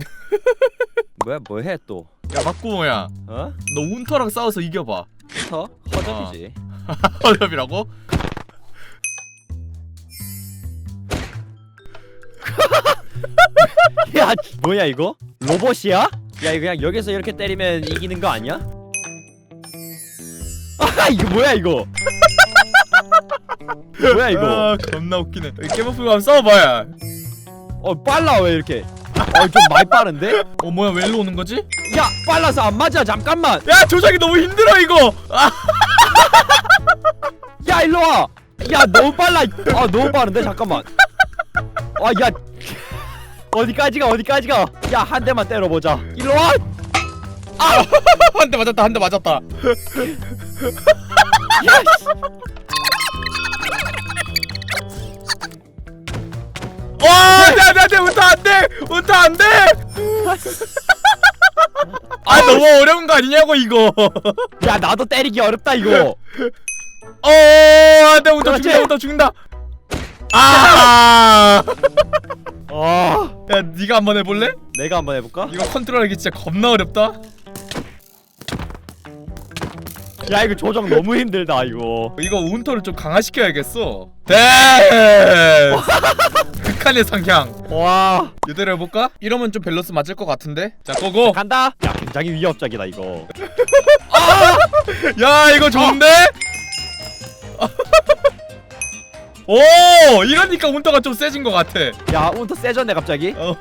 뭐야 뭐해 또? 야 막구모야 어? 너 운터랑 싸워서 이겨봐 터? 허접이지. 허접이라고? 야 뭐야 이거? 로봇이야? 야 이거 그냥 여기서 이렇게 때리면 이기는 거 아니야? 아 이거 뭐야 이거? 뭐야 이거? 아 겁나 웃기네 깨먹고 한번 싸워봐야 어 빨라 왜 이렇게? 어좀 많이 빠른데? 어 뭐야 왜 일로 오는 거지? 야 빨라서 안 맞아 잠깐만. 야 조작이 너무 힘들어 이거 아 야 일로 와. 야 너무 빨라. 아 너무 빠른데 잠깐만. 아야 어디까지가 어디까지가? 야 한 대만 때려보자. 일로 와. 한 대 맞았다 한 대 맞았다 야 씨. 와 안돼 안 돼 안돼 운터 안돼 아 너무 어려운 거 아니냐고 이거 야 나도 때리기 어렵다 이거. 어 안돼 그렇지. 죽는다 운터 죽는다 아 아 야, 네가 한번 해볼래? 내가 한번 해볼까? 이거 컨트롤하기 진짜 겁나 어렵다. 야 이거 조정 너무 힘들다 이거. 이거 운터를 좀 강화시켜야겠어. 네. 극한의 상향. 와 이대로 해볼까? 이러면 좀 밸런스 맞을 것 같은데. 자, 고고. 간다. 야 굉장히 위협적이다 이거. 야, 이거 좋은데? 오, 이러니까 운터가 좀 세진 것 같아. 야 운터 세졌네 갑자기. 어,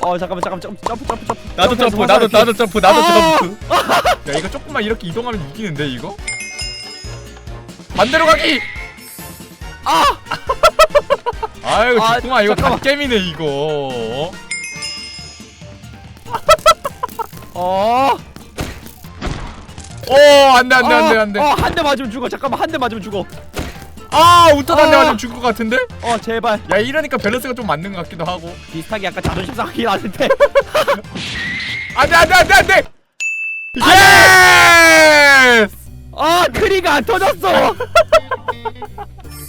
어 잠깐만 잠깐만 점프 점프 점프 점프. 나도 점프, 나도 나도 점프, 나도 아! 점프. 야, 이거 조금만 이렇게 이동하면 이기는데 이거? 반대로 가기. 아! 아유, 아, 좋구만 이거 잠깐만. 갓겜이네 이거. 어. 오, 안돼 안돼 안돼 안돼. 어 한 대 맞으면 죽어. 잠깐만 한 대 맞으면 죽어. 아, 운터 단대 어. 맞으면 죽을 것 같은데? 어 제발. 야, 이러니까 밸런스가 좀 맞는 것 같기도 하고. 비슷하게 약간 자존심 상하긴 하는데. 안돼 안돼 안돼 안돼. 예스! 아 크리가 안 터졌어.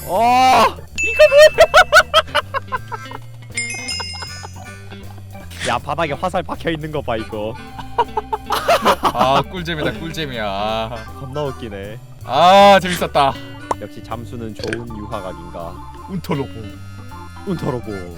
어. 야 바닥에 화살 박혀 있는 거 봐 이거. 아, 꿀잼이다 꿀잼이야. 아, 겁나 웃기네. 아 재밌었다. 역시 잠수는 좋은 유화각인가. 운터로보. 운터로보.